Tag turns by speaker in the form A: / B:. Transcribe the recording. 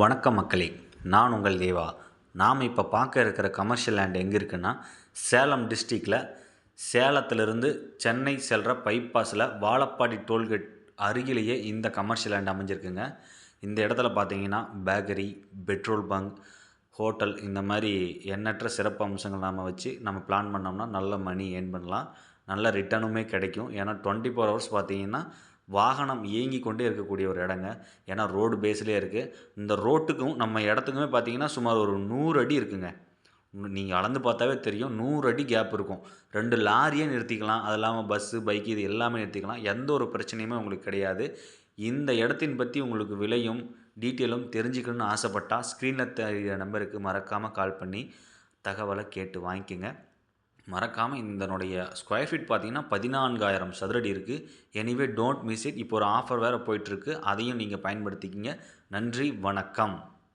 A: வணக்கம் மக்களே நான் உங்கள் தேவா. நாம் இப்போ பார்க்க இருக்கிற கமர்ஷியல் லேண்ட் எங்கே இருக்குன்னா சேலம் டிஸ்ட்ரிக்டில் சேலத்திலிருந்து சென்னை செல்கிற பைபாஸில் வாழப்பாடி டோல்கேட் அருகிலேயே இந்த கமர்ஷியல் லேண்ட் அமைஞ்சிருக்குங்க. இந்த இடத்துல பார்த்தீங்கன்னா பேக்கரி பெட்ரோல் பங்க் ஹோட்டல் இந்த மாதிரி எண்ணற்ற சிறப்பு அம்சங்கள் நாம் வச்சு நம்ம பிளான் பண்ணோம்னா நல்ல மணி ஏர்ன் பண்ணலாம். நல்ல ரிட்டர்னுமே கிடைக்கும். ஏன்னா டுவெண்ட்டி ஃபோர் ஹவர்ஸ் பார்த்தீங்கன்னா வாகனம் இயங்கி கொண்டே இருக்கக்கூடிய ஒரு இடங்க. ஏன்னா ரோடு பேஸ்லேயே இருக்குது இந்த ரோட்டுக்கும் நம்ம இடத்துக்குமே பார்த்தீங்கன்னா சுமார் ஒரு நூறு அடி இருக்குங்க. நீங்கள் அளந்து பார்த்தாவே தெரியும். நூறு அடி கேப் இருக்கும். ரெண்டு லாரியே நிறுத்திக்கலாம். அது இல்லாமல் பஸ்ஸு பைக்கு இது எல்லாமே நிறுத்திக்கலாம். எந்த ஒரு பிரச்சனையுமே உங்களுக்கு கிடையாது. இந்த இடத்தின் பற்றி உங்களுக்கு விலையும் டீட்டெயிலும் தெரிஞ்சுக்கணும்னு ஆசைப்பட்டால் ஸ்க்ரீனில் தெரிகிற நம்பருக்கு மறக்காமல் கால் பண்ணி தகவலை கேட்டு வாங்கிக்கோங்க. மறக்காமல் இதனுடைய ஸ்கொயர் ஃபீட் பார்த்தீங்கன்னா பதினான்காயிரம் சதுரடி இருக்குது எனிவே டோன்ட் மிஸ் இட் இப்போ ஒரு ஆஃபர் வேறு போயிட்டுருக்கு அதையும் நீங்கள் பயன்படுத்திக்கிங்க. நன்றி வணக்கம்.